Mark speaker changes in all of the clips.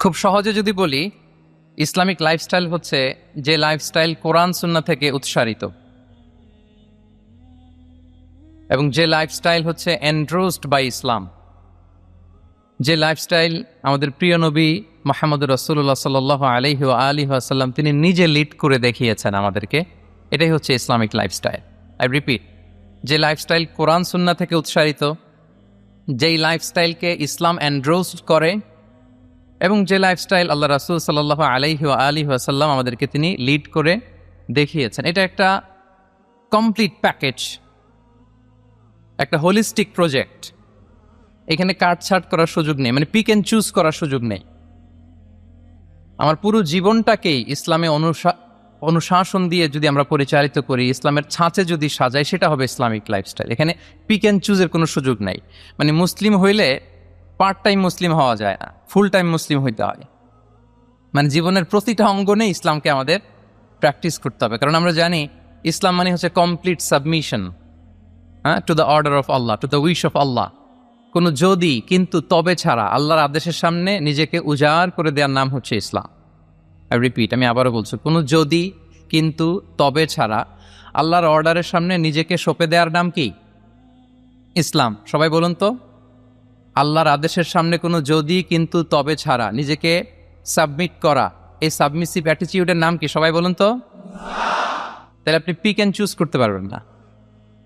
Speaker 1: খুব সহজে যদি বলি, ইসলামিক লাইফস্টাইল হচ্ছে যে লাইফস্টাইল কোরআন সুন্না থেকে উৎসারিত। এবং যে লাইফস্টাইল হচ্ছে এন্ড্রোসড বাই ইসলাম যে লাইফস্টাইল আমাদের প্রিয় নবী মোহাম্মদ রসুল্লাহ সাল আলহি আলী আসাল্লাম তিনি নিজে লিড করে দেখিয়েছেন আমাদেরকে। এটাই হচ্ছে ইসলামিক লাইফস্টাইল। আই রিপিট যে লাইফস্টাইল কোরআন সুন্না থেকে উৎসারিত, যেই লাইফস্টাইলকে ইসলাম এন্ড্রোসড করে এবং যে লাইফস্টাইল আল্লাহ রাসুল সাল্লাহ আলাইহি আলী আসাল্লাম আমাদেরকে তিনি লিড করে দেখিয়েছেন। এটা একটা কমপ্লিট প্যাকেজ একটা হোলিস্টিক প্রজেক্ট এখানে কাটছাট করার সুযোগ নেই মানে পিক অ্যান্ড চুজ করার সুযোগ নেই। আমার পুরো জীবনটাকেই ইসলামে অনুসা অনুশাসন দিয়ে যদি আমরা পরিচালিত করি, ইসলামের ছাঁচে যদি সাজাই, সেটা হবে ইসলামিক লাইফস্টাইল এখানে পিক অ্যান্ড চুজের কোনো সুযোগ নাই। মানে মুসলিম হইলে পার্ট টাইম মুসলিম হওয়া যায় না। ফুল টাইম মুসলিম হইতে হয়। মানে জীবনের প্রতিটা অঙ্গনে ইসলামকে আমাদের প্র্যাকটিস করতে হবে। কারণ আমরা জানি, ইসলাম মানে হচ্ছে কমপ্লিট সাবমিশন হ্যাঁ to the order of Allah to the wish of Allah কোনো যদি, কিন্তু তবে ছাড়া আল্লাহর আদেশের সামনে নিজেকে উজাড় করে দেওয়ার নাম হচ্ছে ইসলাম। রিপিট আমি আবারও বলছি, কোনো যদি, কিন্তু তবে ছাড়া আল্লাহর অর্ডারের সামনে নিজেকে সঁপে দেওয়ার নাম কি? ইসলাম। সবাই বলুন তো। আল্লাহর আদেশের সামনে কোনো যদি, কিন্তু তবে ছাড়া। নিজেকে সাবমিট করা। এই সাবমিসিভ অ্যাটিটিউডের নাম কি? সবাই বলুন তো। তাহলে আপনি পিক অ্যান্ড চুজ করতে পারবেন না।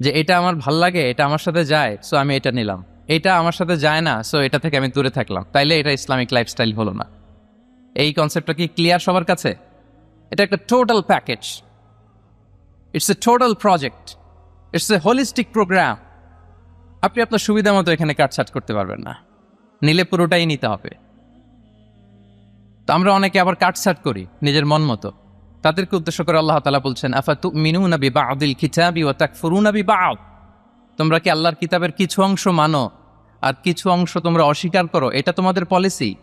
Speaker 1: যে এটা আমার ভালো লাগে, এটা আমার সাথে যায় সো আমি এটা নিলাম। এটা আমার সাথে যায় না সো এটা থেকে আমি দূরে থাকলাম। তাইলে এটা ইসলামিক লাইফস্টাইল হলো না। এই কনসেপ্টটা কি ক্লিয়ার সবার কাছে? এটা একটা total package it's a total project it's a holistic programme আপনি আপনার সুবিধা মতো এখানে কাটছাট করতে পারবেন না। নিলে পুরোটাই নিতে হবে। তো আমরা অনেকে আবার কাটছাট করি, নিজের মন মতো। তাদেরকে উদ্দেশ্য করে আল্লাহ তালা বলছেন আফা তু মিনু নবী বা আদিল খিচাবি ও তাক ফুরু নবী বা তোমরা কি আল্লাহর কিতাবের কিছু অংশ মানো? আর কিছু অংশ তোমরা অস্বীকার করো? এটা তোমাদের পলিসি।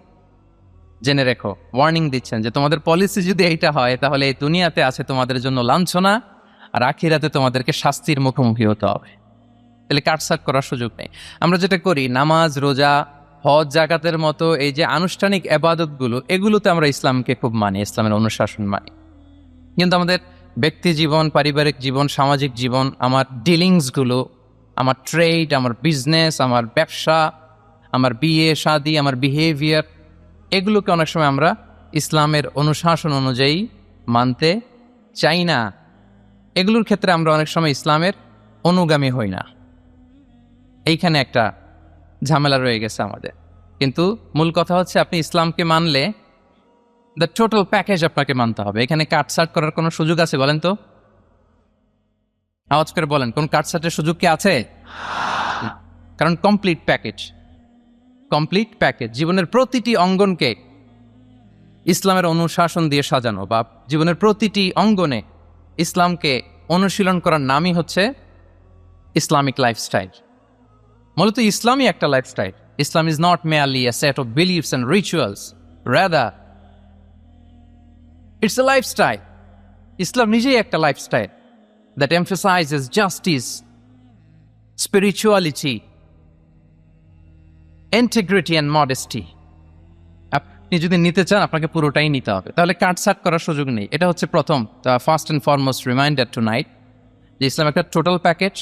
Speaker 1: জেনে রেখো ওয়ার্নিং দিচ্ছেন যে তোমাদের পলিসি যদি এইটা হয়, তাহলে এই দুনিয়াতে আছে তোমাদের জন্য লাঞ্ছনা, আর আখিরাতে তোমাদেরকে শাস্তির মুখোমুখি হতে হবে। তাহলে কাটসাট করার সুযোগ নেই। আমরা যেটা করি, নামাজ, রোজা, হজ জাকাতের মতো এই যে আনুষ্ঠানিক আবাদতগুলো, এগুলোতে আমরা ইসলামকে খুব মানি, ইসলামের অনুশাসন মানি। কিন্তু আমাদের ব্যক্তি জীবন, পারিবারিক জীবন, সামাজিক জীবন, আমার ডিলিংসগুলো, আমার ট্রেড, আমার বিজনেস, আমার ব্যবসা, আমার বিয়ে, শাদি, আমার বিহেভিয়ার, এগুলোকে অনেক সময় আমরা ইসলামের অনুশাসন অনুযায়ী মানতে চাই না। এগুলোর ক্ষেত্রে আমরা অনেক সময় ইসলামের অনুগামী হই না। এইখানে একটা ঝামেলা রয়ে গেছে আমাদের। কিন্তু মূল কথা হচ্ছে আপনি ইসলামকে মানলে দ্য টোটাল প্যাকেজ আপনাকে মানতে হবে। এখানে কাটসাট করার কোনো সুযোগ আছে বলেন তো? আওয়াজ করে বলেন, কোন কাটসাটের সুযোগ কি আছে? কারণ কমপ্লিট প্যাকেজ কমপ্লিট প্যাকেজ জীবনের প্রতিটি অঙ্গনকে ইসলামের অনুশাসন দিয়ে সাজানো বা জীবনের প্রতিটি অঙ্গনে ইসলামকে অনুশীলন করার নামই হচ্ছে ইসলামিক লাইফস্টাইল মূলত ইসলামই একটা lifestyle Islam is not merely a set of beliefs and rituals rather it's a lifestyle Islam নিজেই একটা lifestyle that emphasises justice spirituality integrity and modesty আপনি যদি নিতে চান, আপনাকে পুরোটাই নিতে হবে। তাহলে কাটসাট করার সুযোগ নেই। এটা হচ্ছে প্রথম first and foremost reminder tonight যে ইসলাম একটা টোটাল প্যাকেজ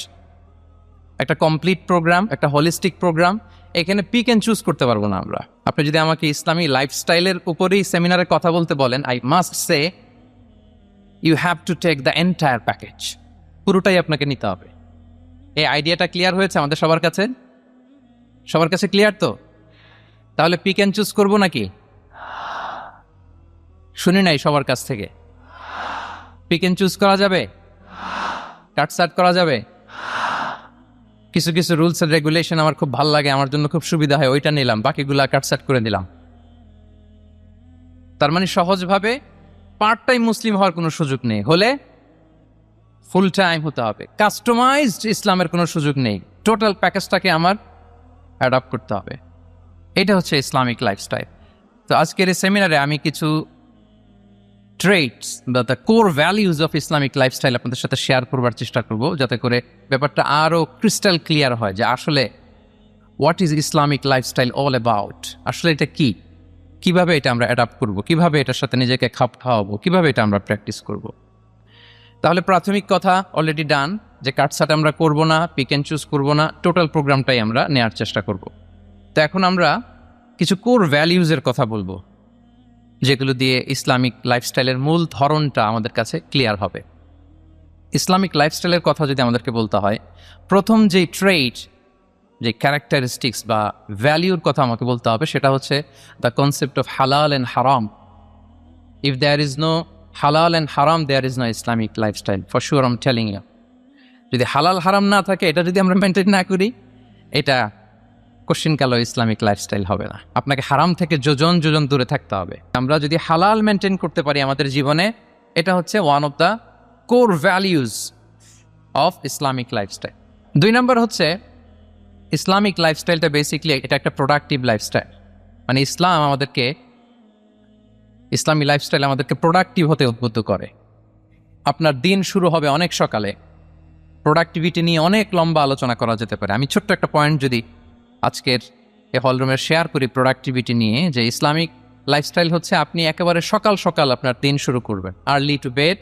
Speaker 1: একটা কমপ্লিট প্রোগ্রাম একটা হলিস্টিক প্রোগ্রাম এখানে পিক অ্যান্ড চুজ করতে পারব না আমরা। আপনি যদি আমাকে ইসলামী লাইফস্টাইলের উপরেই সেমিনারে কথা বলতে বলেন I must say you have to take the entire package পুরোটাই আপনাকে নিতে হবে। এই আইডিয়াটা ক্লিয়ার হয়েছে আমাদের সবার কাছে? সবার কাছে ক্লিয়ার তো? তাহলে পিক অ্যান্ড চুজ করব নাকি? শুনি নাই সবার কাছ থেকে। পিক অ্যান্ড চুজ করা যাবে? কাট কাটসাট করা যাবে? কিছু কিছু রুলস এন্ড রেগুলেশন আমার খুব ভালো লাগে, আমার জন্য খুব সুবিধা হয়, ওইটা নিলাম, বাকিগুলা কাটসাট করে দিলাম তার মানে সহজভাবে পার্ট টাইম মুসলিম হওয়ার কোনো সুযোগ নেই, হলে ফুল টাইম হতে হবে। কাস্টমাইজড ইসলামের কোনো সুযোগ নেই টোটাল প্যাকেজটাকে আমার অ্যাডাপ্ট করতে হবে। এটা হচ্ছে ইসলামিক লাইফস্টাইল তো আজকের এই সেমিনারে আমি কিছু ট্রেটস বা the core values of Islamic lifestyle আপনাদের সাথে শেয়ার করবার চেষ্টা করব, যাতে করে ব্যাপারটা আরও ক্রিস্টাল ক্লিয়ার হয় যে আসলে what is Islamic lifestyle all about আসলে এটা কি? কীভাবে এটা আমরা অ্যাডাপ্ট করব? কীভাবে এটার সাথে নিজেকে খাপ খাওয়াবো? কীভাবে এটা আমরা প্র্যাকটিস করব? তাহলে প্রাথমিক কথা অলরেডি ডান যে কাটসাট আমরা করব না পিক অ্যান্ড চুজ করব না টোটাল প্রোগ্রামটাই আমরা নেওয়ার চেষ্টা করব। তো এখন আমরা কিছু কোর ভ্যালিউজের কথা বলব। যেগুলো দিয়ে ইসলামিক লাইফস্টাইলের মূল ধরনটা আমাদের কাছে ক্লিয়ার হবে। ইসলামিক লাইফস্টাইলের কথা যদি আমাদেরকে বলতে হয়, প্রথম যেই ট্রেড যে ক্যারেক্টারিস্টিক্স বা ভ্যালিউর কথা আমাকে বলতে হবে সেটা হচ্ছে the concept of halal and haram if there is no halal and haram there is no Islamic lifestyle for sure I'm telling you যদি হালাল হারাম না থাকে, এটা যদি আমরা মেনটেন না করি, এটা কোশ্চিন কালো ইসলামিক লাইফস্টাইল হবে না। আপনাকে হারাম থেকে যোজন যোজন দূরে থাকতে হবে। আমরা যদি হালাল মেনটেন করতে পারি আমাদের জীবনে, এটা হচ্ছে one of the core values of Islamic lifestyle দুই নম্বর হচ্ছে, ইসলামিক লাইফস্টাইলটা বেসিকলি এটা একটা প্রোডাক্টিভ লাইফস্টাইল মানে ইসলাম আমাদেরকে, ইসলামী লাইফস্টাইল আমাদেরকে প্রোডাক্টিভ হতে উদ্বুদ্ধ করে। আপনার দিন শুরু হবে অনেক সকালে। প্রোডাক্টিভিটি নিয়ে অনেক লম্বা আলোচনা করা যেতে পারে। আমি ছোট্ট একটা পয়েন্ট যদি আজকের এ হলরুমের শেয়ার করি প্রোডাক্টিভিটি নিয়ে যে ইসলামিক লাইফস্টাইল হচ্ছে আপনি একেবারে সকাল সকাল আপনার দিন শুরু করবেন। Early to bed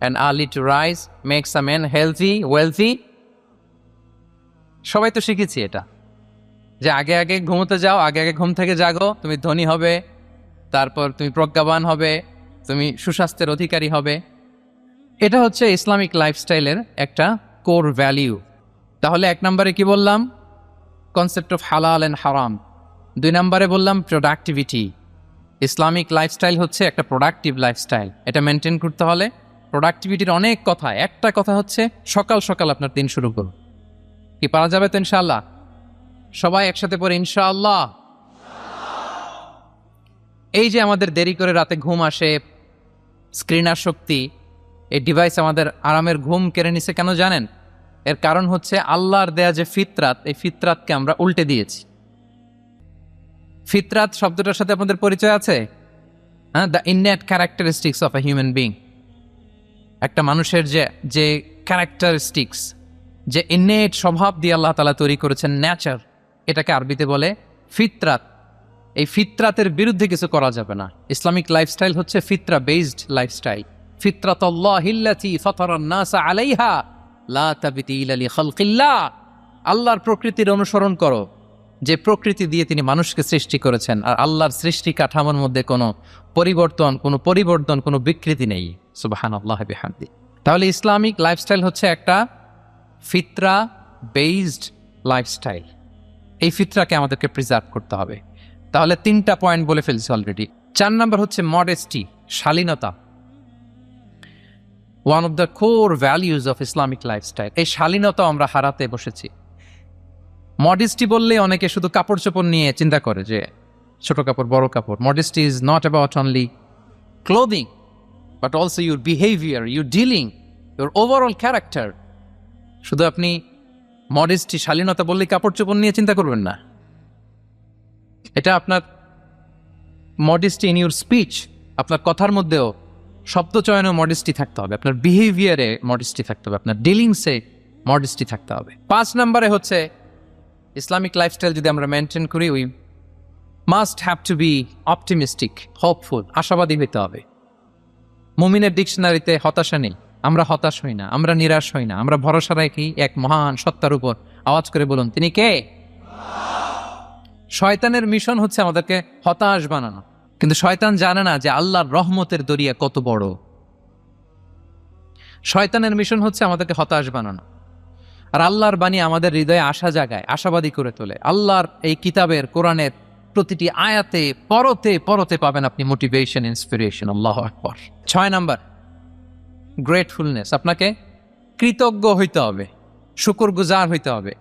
Speaker 1: and early to rise makes a man healthy wealthy সবাই তো শিখেছি এটা। যে আগে আগে ঘুমোতে যাও, আগে আগে ঘুম থেকে জাগো, তুমি ধনী হবে, তারপর তুমি প্রজ্ঞাবান হবে, তুমি সুস্বাস্থ্যের অধিকারী হবে। এটা হচ্ছে ইসলামিক লাইফস্টাইলের একটা কোর ভ্যালিউ তাহলে এক নম্বরে কি বললাম? কনসেপ্ট অফ হালাল অ্যান্ড হারাম দুই নম্বরে বললাম প্রোডাক্টিভিটি ইসলামিক লাইফস্টাইল হচ্ছে একটা প্রোডাক্টিভ লাইফস্টাইল এটা মেনটেন করতে হলে প্রোডাক্টিভিটির অনেক কথা, একটা কথা হচ্ছে সকাল সকাল আপনার দিন শুরু করুন। কি পারা যাবে তো ইনশাল্লাহ সবাই একসাথে পড়ে ইনশাআল্লাহ। এই যে আমাদের দেরি করে রাতে ঘুম আসে স্ক্রিনার শক্তি, এই ডিভাইস আমাদের আরামের ঘুম কেড়ে নিছে কেন জানেন? এর কারণ হচ্ছে আল্লাহর দেয়া যে ফিতরাত, এই ফিতরাতকে আমরা উল্টে দিয়েছি। ফিতরাত শব্দটার সাথে আপনাদের পরিচয় আছে? হ্যাঁ the innate characteristics of a human being একটা মানুষের যে যে ক্যারেক্টারিস্টিক্স যে ইননেট স্বভাব দিয়ে আল্লাহ তালা তৈরি করেছেন ন্যাচার এটাকে আরবিতে বলে ফিতরাত। এই ফিতরাতের বিরুদ্ধে কিছু করা যাবে না। ইসলামিক লাইফস্টাইল হচ্ছে ফিতরা বেসড লাইফস্টাইল ফিতরাতাল্লাহিল্লাতি ফাতারান-নাসা আলাইহা। আল্লাহর প্রকৃতির অনুসরণ করো, যে প্রকৃতি দিয়ে তিনি মানুষকে সৃষ্টি করেছেন, আর আল্লাহর সৃষ্টি কাঠামোর মধ্যে কোনো পরিবর্তন কোনো পরিবর্তন, কোনো বিকৃতি নেই। সুবহানাল্লাহ বিহামদি। তাহলে ইসলামিক লাইফস্টাইল হচ্ছে একটা ফিতরা বেসড লাইফস্টাইল এই ফিতরাকে আমাদেরকে প্রিজার্ভ করতে হবে। তাহলে তিনটা পয়েন্ট বলে ফেলছি অলরেডি চার নাম্বার হচ্ছে মডেস্টি শালীনতা। One of the core values of Islamic lifestyle এই শালীনতা আমরা হারাতে বসেছি। মডেস্টি বললে অনেকে শুধু কাপড় চোপড় নিয়ে চিন্তা করে যে, ছোট কাপড়, বড় কাপড়। Modesty is not about only clothing but also your behaviour your dealing your overall character শুধু আপনি মডেস্টি শালীনতা বললে কাপড় চোপড় নিয়ে চিন্তা করবেন না। এটা আপনার মডেস্টি ইন ইউর স্পিচ আপনার কথার মধ্যেও শব্দ চয়নেও মডেস্টি থাকতে হবে, আপনার বিহেভিয়ারে মডেস্টি থাকতে হবে, আপনার ডিলিংসে মডেস্টি থাকতে হবে। পাঁচ নম্বরে হচ্ছে, ইসলামিক লাইফস্টাইল যদি আমরা মেনটেন করি we must have to be optimistic hopeful আশাবাদী হইতে হবে। মুমিনের ডিকশনারিতে হতাশা নেই, আমরা হতাশ হই না, আমরা নিরাশ হই না, আমরা ভরসা রাখি এক মহান সত্তার উপর আওয়াজ করে বলুন, তিনি কে? শয়তানের মিশন হচ্ছে আমাদেরকে হতাশ বানানো। কিন্তু শয়তান জানে না যে আল্লাহর রহমতের দরিয়া কত বড়। শয়তানের মিশন হচ্ছে আমাদেরকে হতাশ বানানো। আর আল্লাহর বাণী আমাদের হৃদয়ে আশা জাগায়, আশাবাদী করে তোলে। আল্লাহর এই কিতাবের, কোরআনের প্রতিটি আয়াতে পরতে পরতে পাবেন আপনি মোটিভেশন ইন্সপিরেশন আল্লাহ আকবর। ছয় নাম্বার গ্রেটফুলনেস আপনাকে কৃতজ্ঞ হইতে হবে শুকর গুজার হইতে হবে।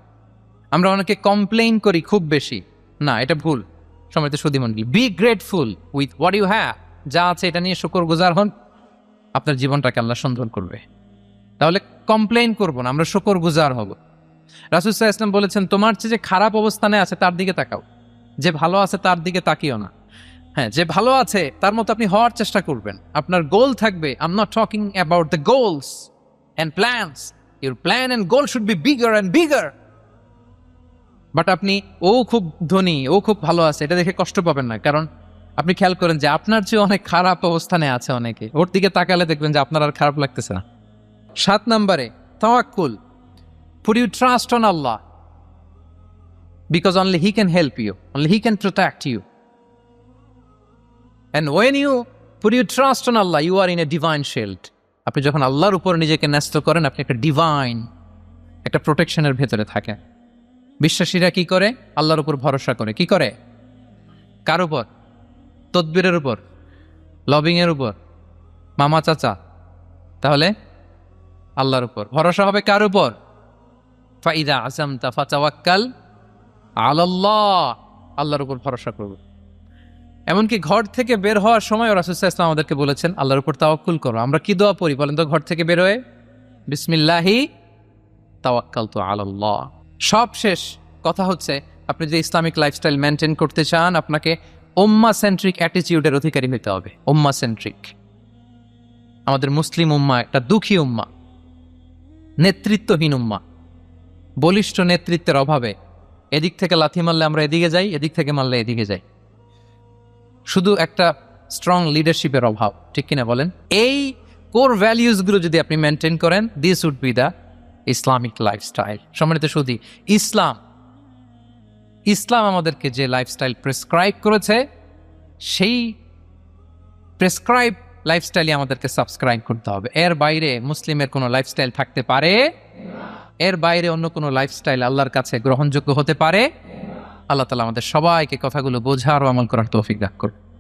Speaker 1: আমরা অনেকে কমপ্লেইন করি খুব বেশি। না, এটা ভুল। সময় তো সুদীমণ্ডলী be grateful with what you have যা আছে এটা নিয়ে শুকর গুজার হন, আপনার জীবনটাকে আল্লাহ সুন্দর করবে। তাহলে কমপ্লেন করব না, আমরা শুকর গুজার হব রাসুসাহ ইসলাম বলেছেন, তোমার চেয়ে যে খারাপ অবস্থানে আছে, তার দিকে তাকাও। যে ভালো আছে, তার দিকে তাকিও না। হ্যাঁ যে ভালো আছে, তার মতো আপনি হওয়ার চেষ্টা করবেন। আপনার গোল থাকবে I'm not talking about the goals and plans your plan and goal should be bigger and bigger but আপনি, ও খুব ধনী, ও খুব ভালো আছে। এটা দেখে কষ্ট পাবেন না। কারণ আপনি খেয়াল করেন যে আপনার চেয়ে অনেক খারাপ অবস্থানে আছে অনেকে। ওর দিকে তাকালে দেখবেন যে আপনার আর খারাপ লাগতেছে না। সাত নম্বরে, তাওয়াক্কুল put you trust on Allah because only he can help you only he can protect you and when you put you trust on Allah you are in a divine shield আপনি যখন আল্লাহর উপর নিজেকে ন্যস্ত করেন, আপনি একটা ডিভাইন একটা প্রোটেকশনের ভেতরে থাকেন। বিশ্বাসীরা কি করে? আল্লাহর উপর ভরসা করে। কি করে? কার উপর? তদবিরের উপর। লবিংয়ের উপর। মামা চাচা। তাহলে আল্লাহর উপর। ভরসা হবে কার উপর? ফাইদা আজম তাফা চাওয়াক্কাল আল্লাহ আল্লাহর উপর ভরসা করব। এমনকি ঘর থেকে বের হওয়ার সময় রাসুসাহ ইসলাম আমাদেরকে বলেছেন, আল্লাহর উপর তাওয়াক্কুল করো। আমরা কি দোয়া পড়ি বলেন তো? ঘর থেকে বের হয়ে? বিসমিল্লাহি তাওয়াক্কাল তো আল্লাহ সব শেষ কথা হচ্ছে, আপনি যদি ইসলামিক লাইফস্টাইল মেনটেন করতে চান, আপনাকে ওম্মা সেন্ট্রিক অ্যাটিটিউডের অধিকারী হতে হবে। ওম্মা সেন্ট্রিক আমাদের মুসলিম উম্মা একটা দুঃখী উম্মা, নেতৃত্বহীন উম্মা। বলিষ্ঠ নেতৃত্বের অভাবে এদিক থেকে লাথি মারলে আমরা এদিকে যাই, এদিক থেকে মারলে এদিকে যাই। শুধু একটা স্ট্রং লিডারশিপের অভাব, ঠিক কিনা বলেন? এই কোর ভ্যালিউসগুলো যদি আপনি মেনটেন করেন this would be the Islamic lifestyle সম্মানিত সুদী ইসলাম ইসলাম আমাদেরকে যে লাইফস্টাইল প্রেসক্রাইব করেছে, সেই প্রেসক্রাইব লাইফস্টাইলই আমাদেরকে সাবস্ক্রাইব করতে হবে। এর বাইরে মুসলিমের কোনো লাইফস্টাইল থাকতে পারে? এর বাইরে অন্য কোনো লাইফস্টাইল আল্লাহর কাছে গ্রহণযোগ্য হতে পারে? আল্লাহ তালা আমাদের সবাইকে কথাগুলো বোঝার ও আমল করার তৌফিক দান করুন।